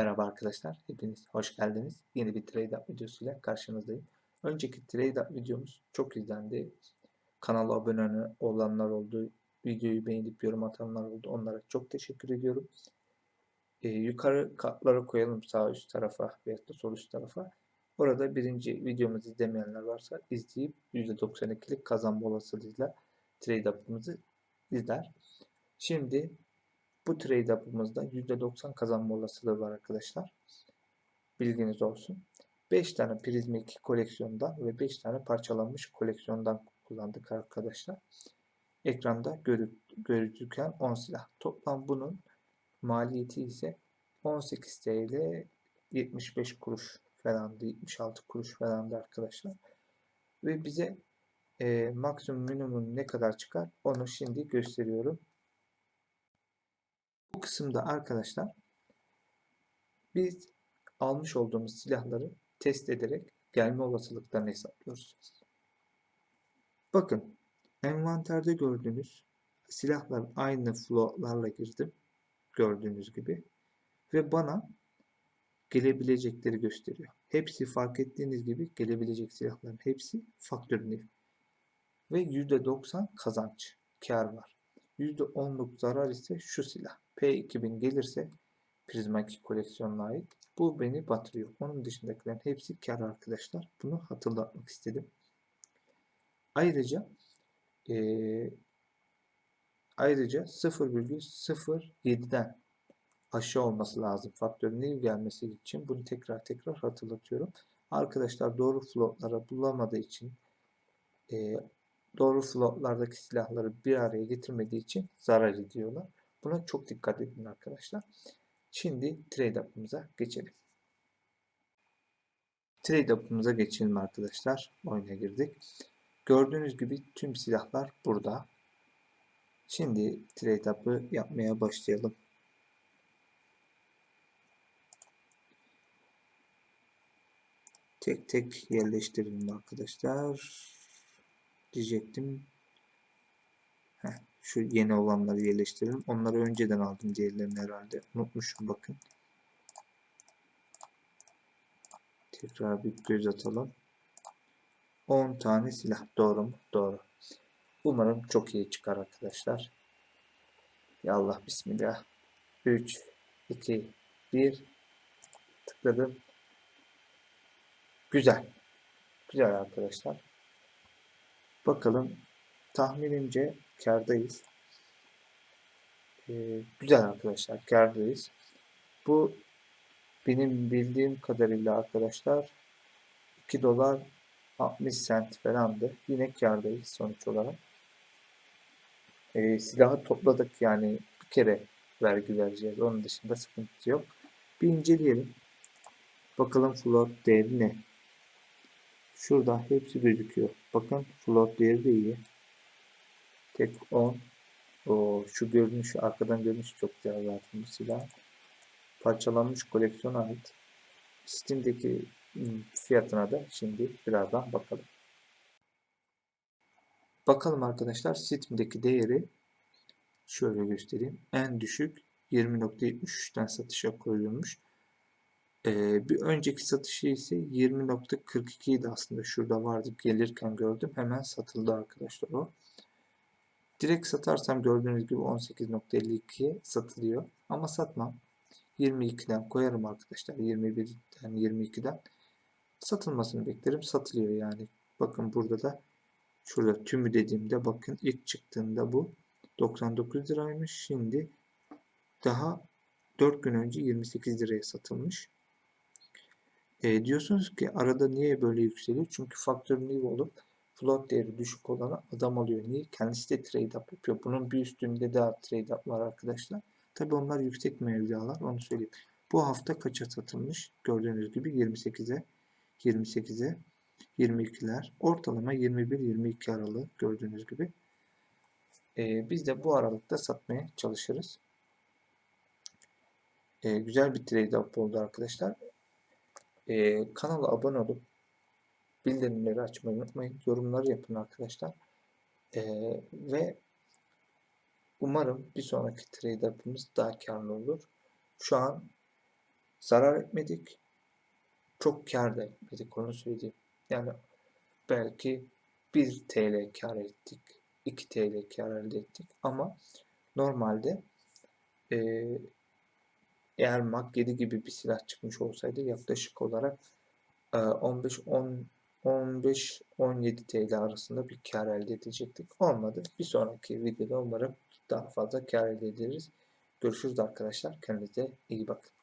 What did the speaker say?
Merhaba arkadaşlar, hepiniz hoş geldiniz. Yeni bir trade up videosuyla karşınızdayım. Önceki trade up videomuz çok izlendi. Kanala abone olanlar oldu, videoyu beğenip yorum atanlar oldu. Onlara çok teşekkür ediyorum. Ee, yukarı kartlara koyalım sağ üst tarafa veya da sol üst tarafa. Orada birinci videomuzu izlemeyenler varsa izleyip %92'lik kazanma olasılığıyla trade up'ımızı izler. Şimdi bu trade up'ımızda %90 kazanma olasılığı var arkadaşlar. Bilginiz olsun. 5 tane prizmik koleksiyondan ve 5 tane parçalanmış koleksiyondan kullandık arkadaşlar. Ekranda gözüken 10 silah. Toplam bunun maliyeti ise 18 TL 75 kuruş falandı. 76 kuruş falandı arkadaşlar. Ve bize e, maksimum minimum ne kadar çıkar onu şimdi gösteriyorum. Bu kısımda arkadaşlar biz almış olduğumuz silahları test ederek gelme olasılıklarını hesaplıyoruz. Bakın envanterde gördüğünüz silahlar aynı flow'larla girdim. Gördüğünüz gibi. Ve bana gelebilecekleri gösteriyor. Hepsi fark ettiğiniz gibi gelebilecek silahların hepsi faktör nif. Ve %90 kazanç, kar var. %10'luk zarar ise şu silah. P2000 gelirse Prismatik koleksiyonuna ait. Bu beni batırıyor. Onun dışındakilerin hepsi kar arkadaşlar. Bunu hatırlatmak istedim. Ayrıca e, ayrıca 0,07'den aşağı olması lazım. Faktörün new gelmesi için bunu tekrar tekrar hatırlatıyorum. Arkadaşlar doğru floatlara bulamadığı için e, doğru floatlardaki silahları bir araya getirmediği için zarar ediyorlar. Buna çok dikkat edin arkadaşlar. Şimdi trade up'ımıza geçelim. Trade up'ımıza geçelim arkadaşlar. Oyuna girdik. Gördüğünüz gibi tüm silahlar burada. Şimdi trade up'ı yapmaya başlayalım. Tek tek yerleştirelim arkadaşlar. Diyecektim. Heh, şu yeni olanları yerleştirelim. Onları önceden aldım diğerlerini herhalde. Unutmuşum bakın. Tekrar bir göz atalım. 10 tane silah. Doğru mu? Doğru. Umarım çok iyi çıkar arkadaşlar. Ya Allah bismillah. 3, 2, 1. Tıkladım. Güzel. Güzel arkadaşlar. Bakalım tahminimce kardayız. Ee, güzel arkadaşlar kardayız. Bu benim bildiğim kadarıyla arkadaşlar 2 dolar 60 sent falandı. Yine kardayız sonuç olarak. Ee, silahı topladık yani bir kere vergi vereceğiz. Onun dışında sıkıntı yok. Bir inceleyelim. Bakalım float değeri ne? Şurada hepsi gözüküyor. Bakın float değeri de iyi. Tek 10. O şu görünüş, arkadan görünüş çok güzel zaten bu silah. Parçalanmış koleksiyona ait. Steam'deki hmm, fiyatına da şimdi birazdan bakalım. Bakalım arkadaşlar Steam'deki değeri şöyle göstereyim. En düşük 20.73'ten satışa koyulmuş. Ee, bir önceki satışı ise 20.42 idi aslında. Şurada vardı gelirken gördüm. Hemen satıldı arkadaşlar o. Direkt satarsam gördüğünüz gibi 18.52'ye satılıyor. Ama satmam. 22'den koyarım arkadaşlar. 21'den 22'den satılmasını beklerim. Satılıyor yani. Bakın burada da şurada tümü dediğimde bakın ilk çıktığında bu 99 liraymış. Şimdi daha 4 gün önce 28 liraya satılmış. E, diyorsunuz ki arada niye böyle yükseliyor? Çünkü faktör new olup float değeri düşük olana adam alıyor. Niye? Kendisi de trade up yapıyor. Bunun bir üstünde daha trade up var arkadaşlar. Tabi onlar yüksek mevlalar onu söyleyeyim. Bu hafta kaça satılmış? Gördüğünüz gibi 28'e 28'e 22'ler. Ortalama 21-22 aralığı gördüğünüz gibi. Ee, biz de bu aralıkta satmaya çalışırız. Ee, güzel bir trade up oldu arkadaşlar. Ee, kanala abone olup bildirimleri açmayı unutmayın. Yorumları yapın arkadaşlar. Ee, ve umarım bir sonraki trade up'ımız daha karlı olur. Şu an zarar etmedik. Çok kar da etmedik onu söyleyeyim. Yani belki 1 TL kar ettik. 2 TL kar elde ettik. Ama normalde e, eğer Mach 7 gibi bir silah çıkmış olsaydı yaklaşık olarak 15 10 15 17 TL arasında bir kar elde edecektik. Olmadı. Bir sonraki videoda umarım daha fazla kar elde ederiz. Görüşürüz arkadaşlar. Kendinize iyi bakın.